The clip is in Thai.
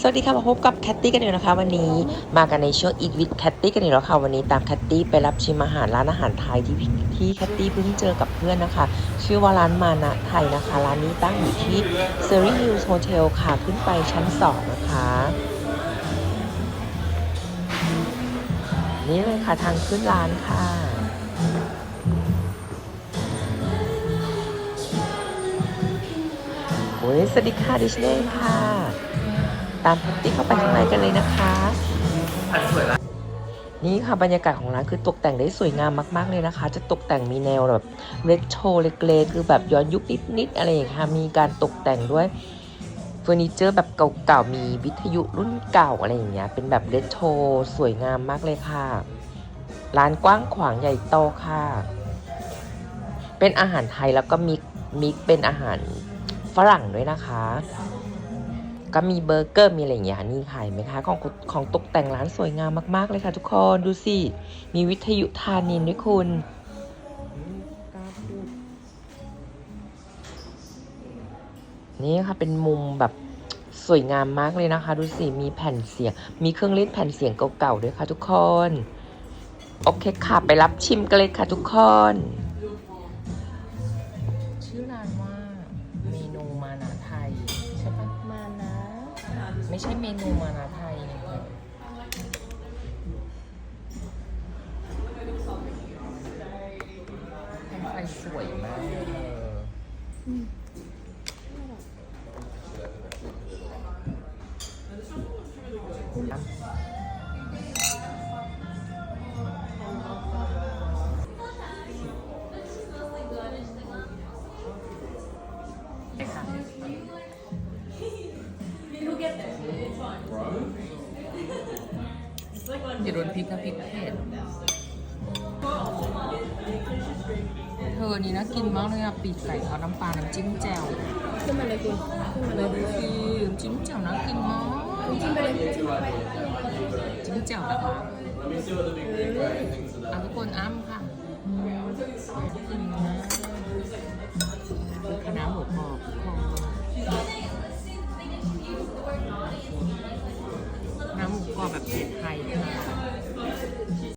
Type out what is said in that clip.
สวัสดีค่ะมาพบกับแคตตี้กันอีกนะคะ วันนี้มากันในช่วง Eat with แคตตี้กันอีกแล้วค่ะวันนี้ตามแคตตี้ไปรับชิมอาหารร้านอาหารไทยที่ที่แคตตี้เพิ่งเจอกับเพื่อนนะคะ ชื่อว่าร้านมานะไทยนะคะ ร้านนี้ตั้งอยู่ที่เซอรี่ฮิลส์โฮเทลค่ะขึ้นไปชั้น2นะคะ นี่เลยค่ะทางขึ้นร้านค่ะโอ้ยสวัสดีค่ะดิชเน่ค่ะามแพตตี้เข้าไปข้างในกันเลยนะคะนี่ค่ะบรรยากาศของร้านคือตกแต่งได้สวยงามมาก ๆ เลยนะคะ จะตกแต่งมีแนวแบบเรโทรเล็กๆคือแบบย้อนยุคนิด ๆ อะไรอย่างเงี้ยค่ะมีการตกแต่งด้วยเฟอร์นิเจอร์แบบเก่า ๆ มีวิทยุรุ่นเก่าอะไรอย่างเงี้ยเป็นแบบเรโทรสวยงามมากเลยค่ะ ร้านกว้างขวางใหญ่โตค่ะ เป็นอาหารไทยแล้วก็มีมิกเป็นอาหารฝรั่งด้วยนะคะ ก็มีเบอร์เกอร์มีอะไรอย่างเงี้ยนี่ขายไหมคะของของตกแต่งร้านสวยงามมาก ๆ เลยค่ะ ทุกคนดูสิ มีวิทยุทานินด้วยคุณนี่ค่ะเป็นมุมแบบสวยงามมากเลยนะคะ ดูสิ มีแผ่นเสียง มีเครื่องเล่นแผ่นเสียงเก่าๆด้วยค่ะ ทุกคน โอเคค่ะ ไปรับชิมกันเลยค่ะ ทุกคน ชื่อร้านว่าเมนูมานาไทย ใช่ปะมานะ ไม่ใช่เมนูมานาไทยทำไฟสวยมาก อย่าโดนพริกนะพริกเผ็ด เธอนี่นะกินมากเลยอะปีกไก่ทอดน้ำปลาน้ำจิ้มแจ่วขึ้นมาเลยคุณขึ้นมาเลยคือน้ำจิ้มแจ่วน่ากินมากจิ้มไปเลยจิ้มไปจิ้มแจ่วนะคะอะทุกคนอ้ำค่ะกินมาก กรอบแบบเฉดไทยค่ะ